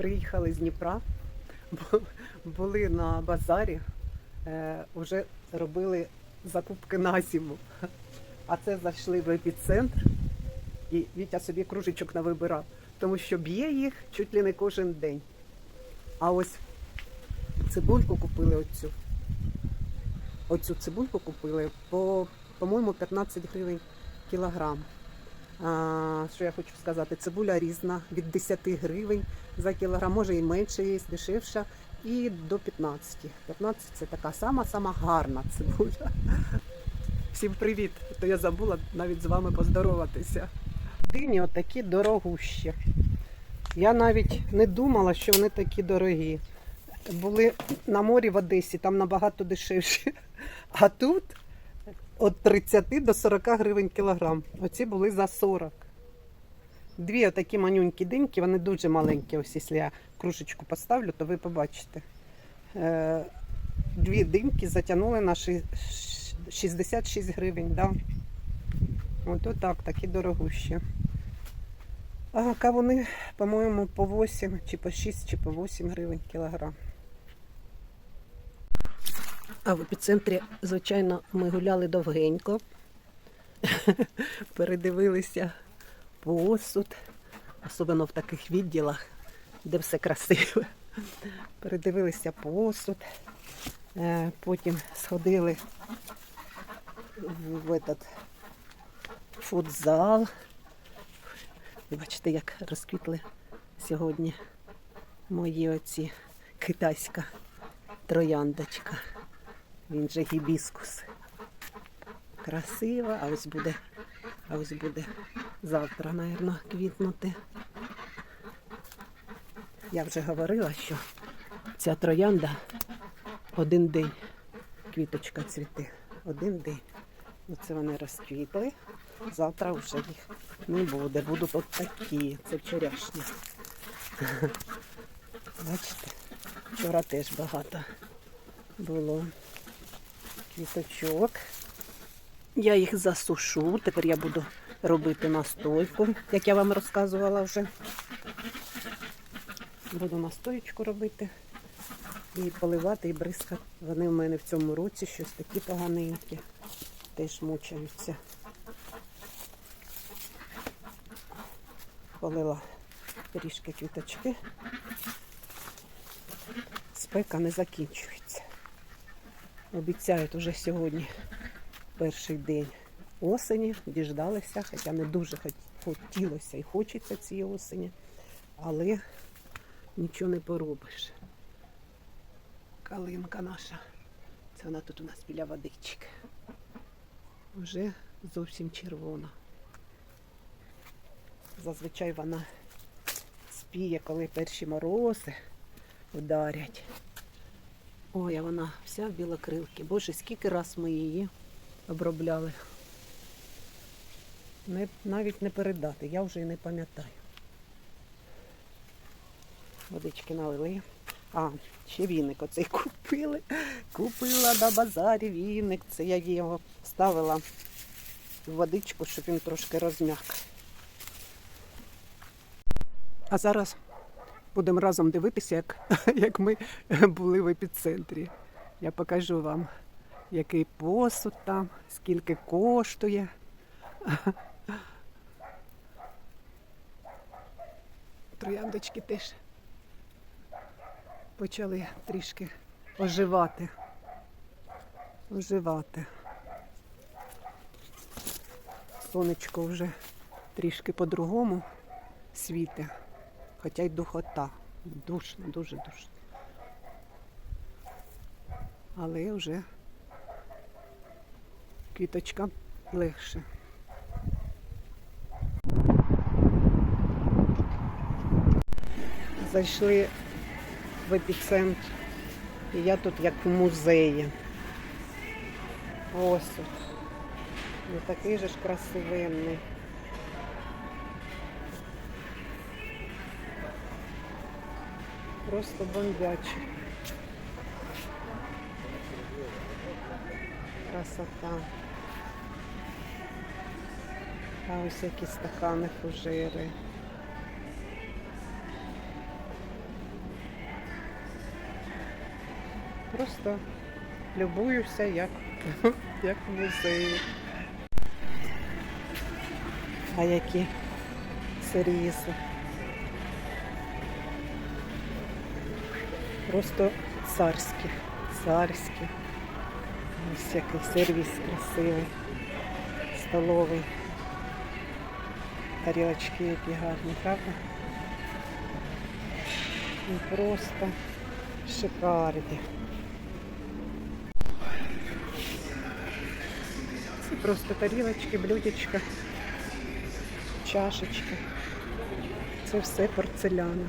Приїхали з Дніпра, були на базарі, е, вже робили закупки на зиму. А це зайшли в епіцентр, і Вітя собі кружечок навибирав, тому що б'є їх чуть ли не кожен день. А ось цибульку купили оцю. Оцю цибульку купили по, по-моєму, 15 гривень кілограм. Що я хочу сказати, цибуля різна від 10 гривень за кілограм, може і менше є, дешевша, і до 15. 15 це така сама сама гарна цибуля. Всім привіт! То я забула навіть з вами поздороватися. Дині отакі дорогущі. Я навіть не думала, що вони такі дорогі. Були на морі в Одесі, там набагато дешевші. А тут від 30 до 40 гривень кілограм. Оці були за 40. Дві отакі манюнькі диньки, вони дуже маленькі. Ось якщо я кружечку поставлю, то ви побачите. Е, Дві диньки затягнули на 66 гривень. Да? От отак, такі дорогущі. А кавуни, по-моєму, по 8, чи по 6, чи по 8 гривень кілограм. А в епіцентрі, звичайно, ми гуляли довгенько. Передивилися посуд, особливо в таких відділах, де все красиве. Передивилися посуд. Е, Потім сходили в, этот футзал. Бачите, як розквітли сьогодні мої оці китайська трояндочка. Він же гібіскус. Красива, а ось буде, а ось буде завтра, напевно, квітнути. Я вже говорила, що ця троянда один день квіточка цвіте. Один день. Оце вони розквітли. Завтра вже їх не буде. Будуть от такі. Це вчорашні. Бачите, вчора теж багато було квіточок. Я їх засушу. Тепер я буду робити настойку, як я вам розказувала вже. Буду настоечку робити і поливати, і бризкати. Вони в мене в цьому році щось такі поганенькі. Теж мучаються. Полила трішки квіточки. Спека не закінчується. Обіцяють уже сьогодні перший день осені. Діждалися, хоча не дуже хотілося і хочеться цієї осені, але нічого не поробиш. Калинка наша. Це вона тут у нас біля водички. Вже зовсім червона. Зазвичай вона спіє, коли перші морози вдарять. Ой, а вона вся в білокрилки. Боже, скільки раз ми її обробляли. Не, навіть не передати, я вже і не пам'ятаю. Водички налили. А, ще віник оцей купили. Купила на базарі віник. Це я його ставила в водичку, щоб він трошки розм'як. А зараз будемо разом дивитися, як, як ми були в епіцентрі. Я покажу вам, який посуд там, скільки коштує. Трояндочки теж почали трішки оживати. Оживати. Сонечко вже трішки по-другому світе, хоча й духота. Душно, дуже душно. Але вже квіточкам легше. Зайшли в епіцентр. І я тут як в музеї. Ось. Ну такий же ж красивенний. просто бомбячі. Красота. А ось які стакани фужири. Просто любуюся як, як в музеї. А які серйози. Просто царські, царські. Ось який сервіс красивий, столовий. Тарілочки які гарні, правда? Ну, Просто шикарні. Це просто тарілочки, блюдечка, чашечки. Це все порцеляна.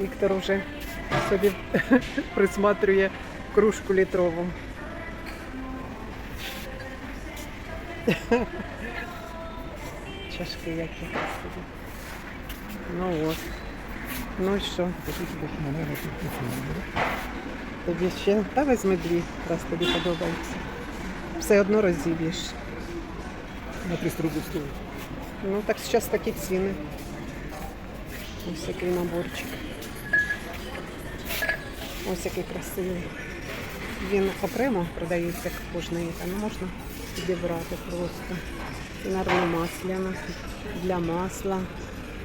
Віктор вже собі присматрює кружку літрову. Чашки які красиві. Ну от. Ну і що? Тобі ще? Та візьми дві, раз тобі подобається. Все одно розіб'єш. На 300 рублей стоит. Ну так зараз такі ціни. Ось який наборчик. Ось який красивий. Він окремо продається кожної, там можна підібрати просто. Інарно масляна, для масла,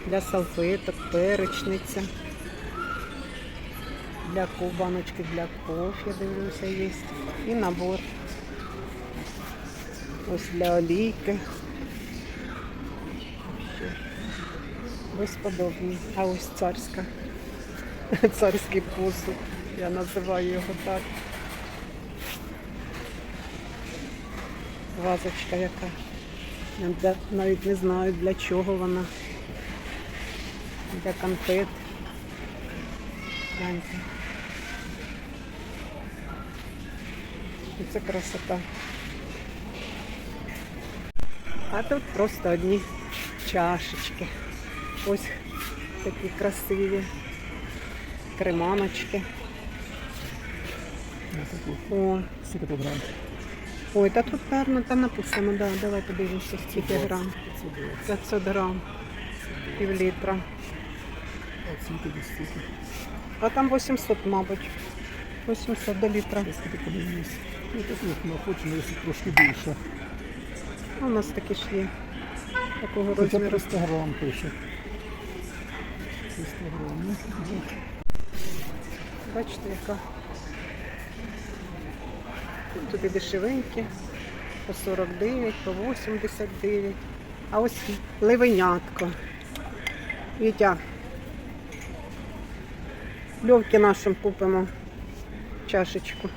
для салфеток, перечниця. Для баночки для кофе, дивлюся, є. І набор. Ось для олійки. Безподобний. А ось царська. Царський посуд. Я називаю його так. Вазочка яка. Я навіть не знаю для чого вона. Для конфет. І це красота. А тут просто одні чашечки. Ось такі красиві креманочки. О, Сколько тут грамм? ой, та тут гарно там написано, да, давай подивимося, скільки грам. 500 грам, пів літра. А цвіти без цвіти. А там 800, мабуть. 800 до літра. Зараз скільки подивлюсь. Ну так от, на хочу, якщо трошки більше. А у нас такі ж є. Такого Хоча розміру. 300 грам пише. 300 грам. Ну, ну, Бачите, яка. Тут і дешевенькі, по 49, по 89. А ось ливенятко. Вітя. Льовки нашим купимо чашечку.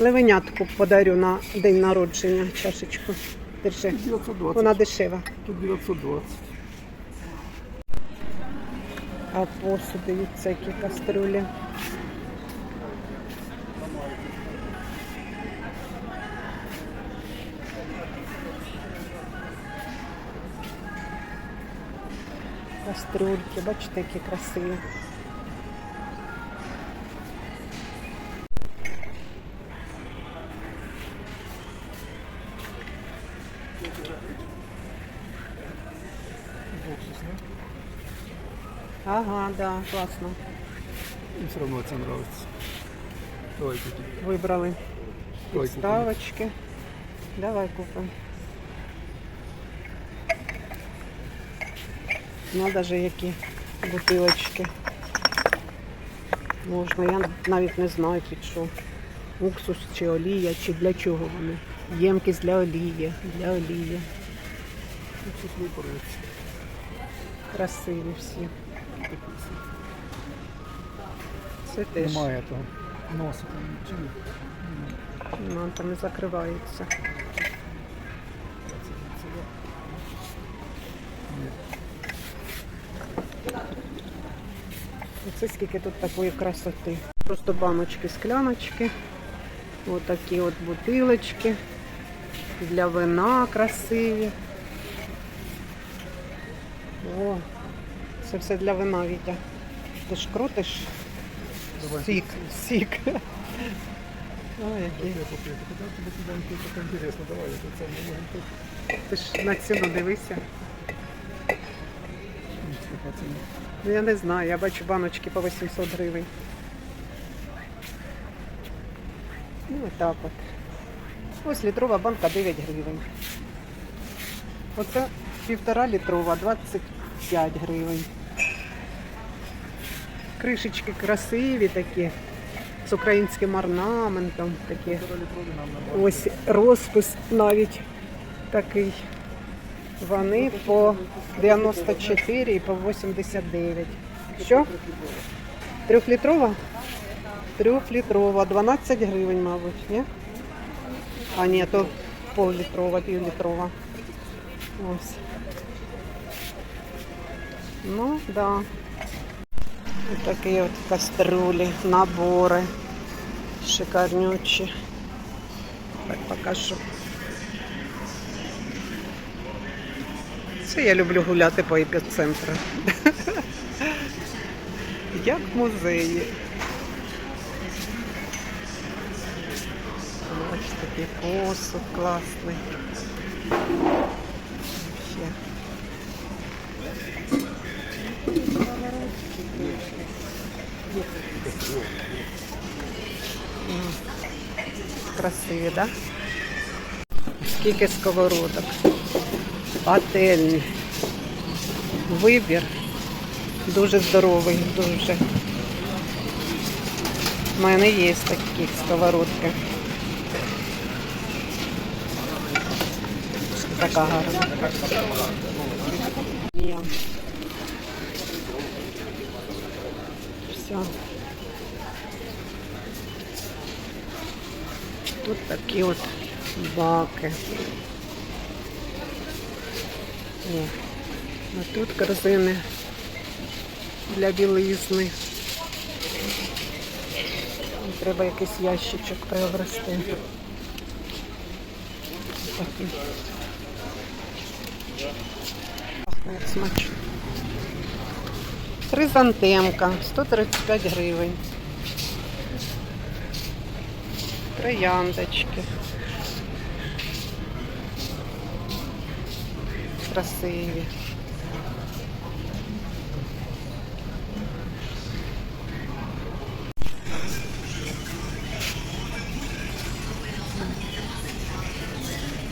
Ливенятку подарю на день народження чашечку. Держи. 920. Вона дешева. Тут 920. А посуд, дивіться, які каструлі. Кастрюльки, бачите, які красиві. Ага, да, класно. Им все равно это нравится. Давай купим. Вибрали Давай купим. підставочки. Давай купимо. Ну, навіть які бутилочки. Можна, я навіть не знаю під що. Уксус чи олія, чи для чого вони. Ємкість для олії, для олії. Красиві всі. Це теж. Немає того. Носа там нічого. Ну, там не закривається. Оце скільки тут такої красоти. Просто баночки, скляночки. Отакі от бутилочки. Для вина красиві. О, це все для вина, Вітя. Ти ж крутиш сік, сік. Ти ж на ціну дивися. Ну, я не знаю, я бачу баночки по 800 гривень. Ну, отак от. Ось літрова банка 9 гривень. Оце півтора літрова 25 гривень. Кришечки красиві такі, з українським орнаментом. Такі. Ось розпис навіть такий. Вони по 94 і по 89. Що? Трьохлітрова? Трьохлітрова, 12 гривень, мабуть, ні? А ні, то півлітрова, півлітрова. Ось. Ну, да. Ось такі от каструлі, набори. Шикарнючі. Так покажу. Це я люблю гуляти по епіцентру. Як в музеї. Ось такий посуд класний. Красиві, так? Да? Скільки сковородок. Пательні. Вибір. Дуже здоровий, дуже. У мене є такі сковородки. Така гарна. Все. Тут такі от баки. О, а тут корзини для білизни. Треба якийсь ящичок приобрести. Пахне смачно. Хризантемка, 135 гривень. Трояндочки. Красиві.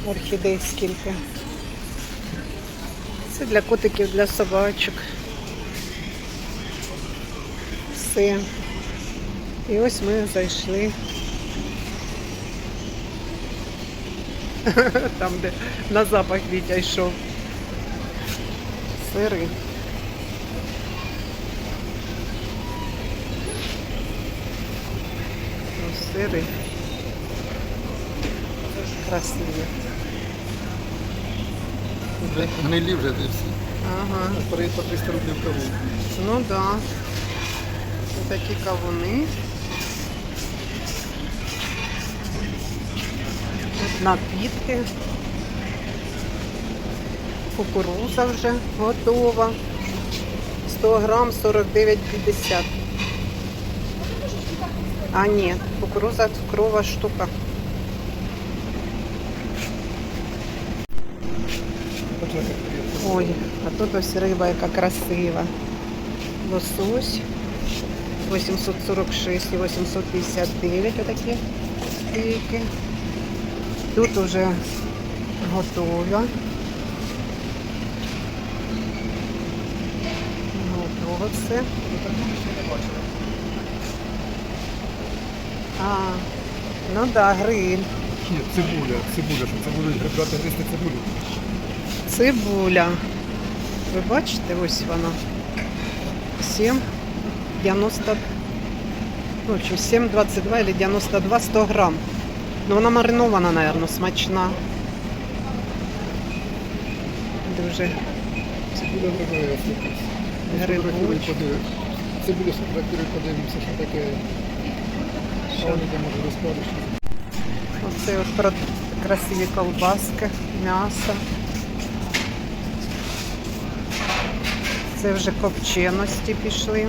Орхідей скільки. Це для котиків, для собачок. Все. І ось ми зайшли. Там, де на запах Вітя йшов. Сири. Ось сири. Красиві. Вже гнилі вже де всі. Ага. По 300 рублів каву. Ну да. Ось такі кавуни. Тут напітки. Кукуруза вже готова. 100 грам 49,50. А ні, кукуруза цукрова штука. Ой, а тут ось риба, яка красива. Лосось 846 і 859 отакі стейки. Тут уже готова. Готово все. А, ну да, гриль. Ні, цибуля, цибуля, щоб будуть брати гристи цибулю. Цибуля. Ви бачите, ось вона. 7, 90, ну, общем, 7,22 или 92, 100 грам. Ну, вона маринована, наверное, смачна. Дуже Цибуля грибова слухайся. Грибочки. Цибуля сфотографіруй, подивимося, що таке. Що вони може розкладеш. Оце от про красиві колбаски, м'ясо. Це вже копченості пішли.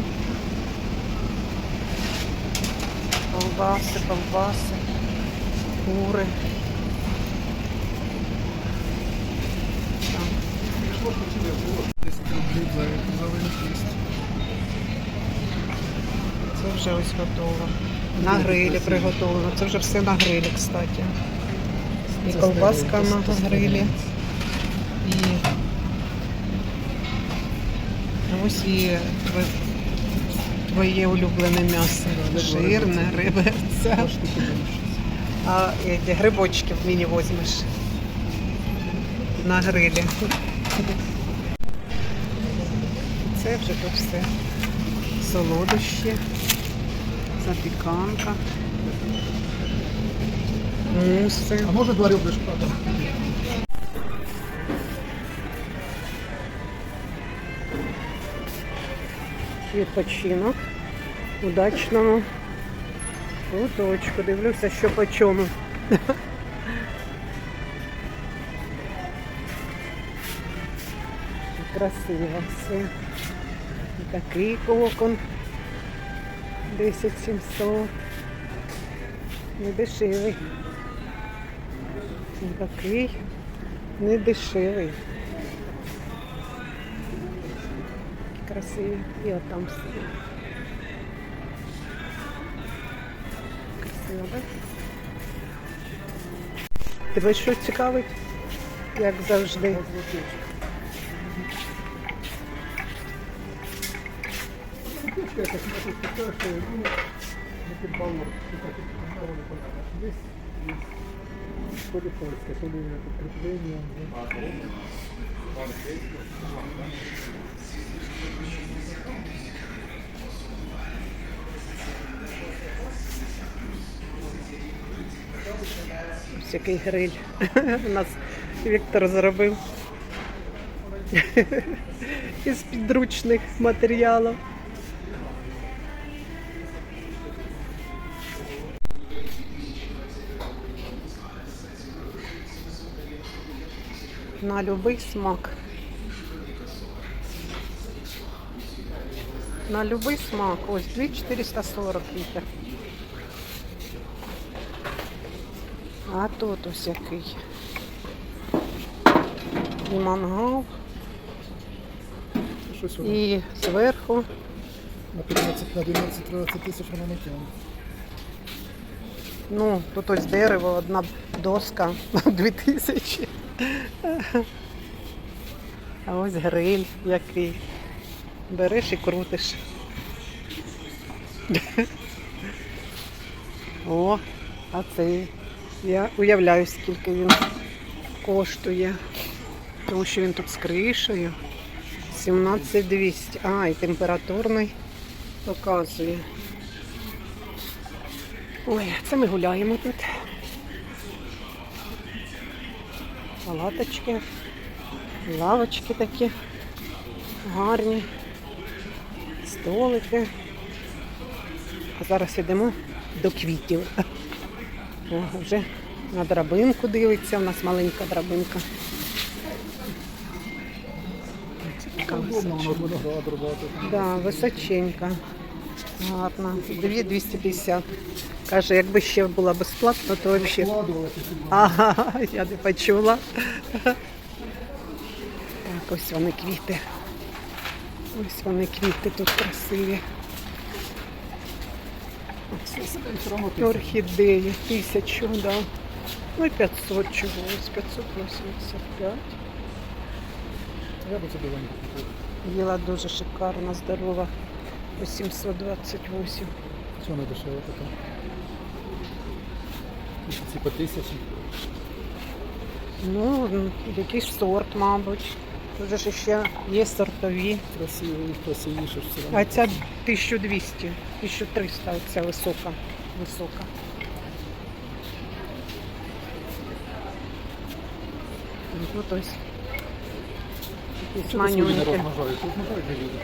Колбаси, колбаси, кури. Так. Вже ось готово. На грилі приготовлено. Це вже все на грилі, кстати. І колбаска на грилі. І ось і твоє улюблене м'ясо. Жирне, більше. А эти грибочки в мені возьмеш на грилі. Це вже тут все. Солодощі, запіканка, муси. А може два ребрышка? Да. Відпочинок. Удачному куточку. Дивлюся, що по чому. Красиво все. Такий кокон. 10 700. Не дешевий. Такий не дешевий. Красиві. І там все. Красиво, так? Тебе що цікавить? Як завжди. Вона тут така, що ну, не підбало. Така тут підбало, не понятно. Є, є. Поліфольське, соління підкріплення. Ось який гриль. У нас Віктор зробив із підручних матеріалів. На любий смак. На любий смак. Ось 2440 літр. А тут ось який. І мангал, Щось воно і зверху на 15 на 12-13 тисяч вона не тягне. Ну, тут ось дерево, одна доска, дві тисячі. А ось гриль який. Береш і крутиш. О, а цей. Я уявляю, скільки він коштує. Тому що він тут з кришею. 17200. А, і температурний показує. Ой, це ми гуляємо тут. Палаточки, лавочки такі гарні, столики. А зараз йдемо до квітів. О, вже на драбинку дивиться, у нас маленька драбинка. Така височенька. Да, височенька. Гарна. 2250. Каже, якби ще була безплатно, то взагалі. Ага, я не почула. Так, ось вони квіти. Ось вони квіти тут красиві. Орхідеї, тисячу, да. Ну і 500 чогось, 585. Я би це. Їла дуже шикарна, здорова. 828. Що не дешево таке? Ці по тисячі. Ну, якийсь сорт, мабуть. Тут ж ще є сортові. Красиво і красивіше все. А ця 1200, 1300, оця висока. Висока. Тут ось. Якісь.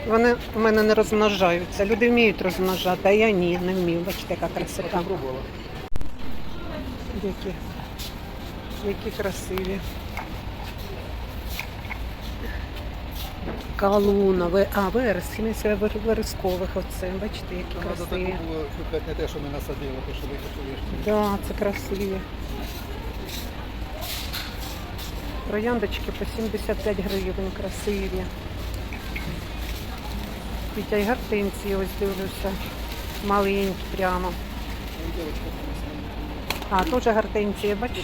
Вони в мене не розмножаються. Люди вміють розмножати, а я ні, не вмію. Бачите, яка красота. Які, які красиві. Калуна, а вереск, це верескових оце. Бачите, які Треба красиві. таку було купляти не те, що ми насадили, те, що викопали. Да, це красиві. Трояндочки по 75 гривень красиві. Вітя й гартинці, ось дивлюся. Маленькі прямо. А, теж гартинці, бачите?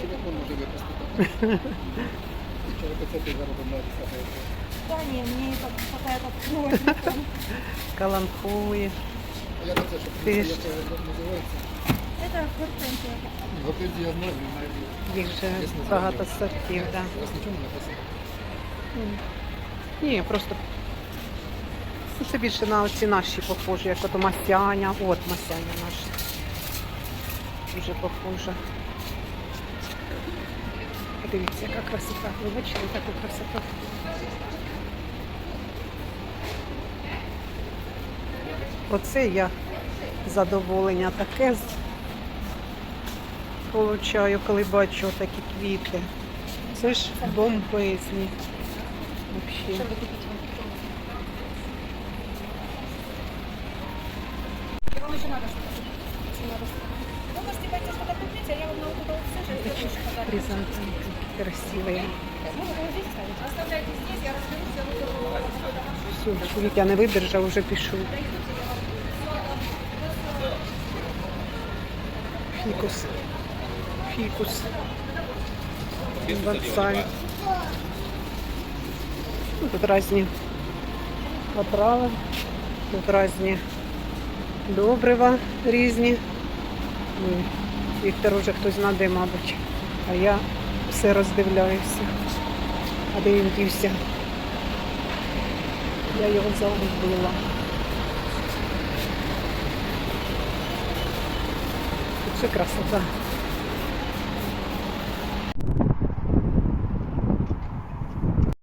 Телефон може випустити. Вчора 500 заробив на десятку. Да не, мне пока я так Каланхуї. А я на це, щоб Ти як ж- це. Їх вже багато сортів, так. Ні, просто це більше на оці наші похожі, як ото масяня. От масяня наша. Дуже похожа. Подивіться, яка красота. Ви бачили таку красоту? Оце я задоволення таке получаю, коли бачу такі квіти. Це ж бомбезні. Вообще. Вам еще надо что-то? Если надо что-то. Вы можете пойти что-то купить, а я вам на вот это вот сажу, и Такие запишу подарок. хризантемки красивые. Ну, вы здесь ставите. Оставляйте здесь, я разберусь, я буду... Все, Вітя не видержав, вже пішов. Фікус. Фікус. Бонсай. Ну, Тут різні отрави, тут різні добрива різні. Віктор уже хтось знаде, мабуть. А я все роздивляюся. А де він дівся? Я його загубила. Це красота.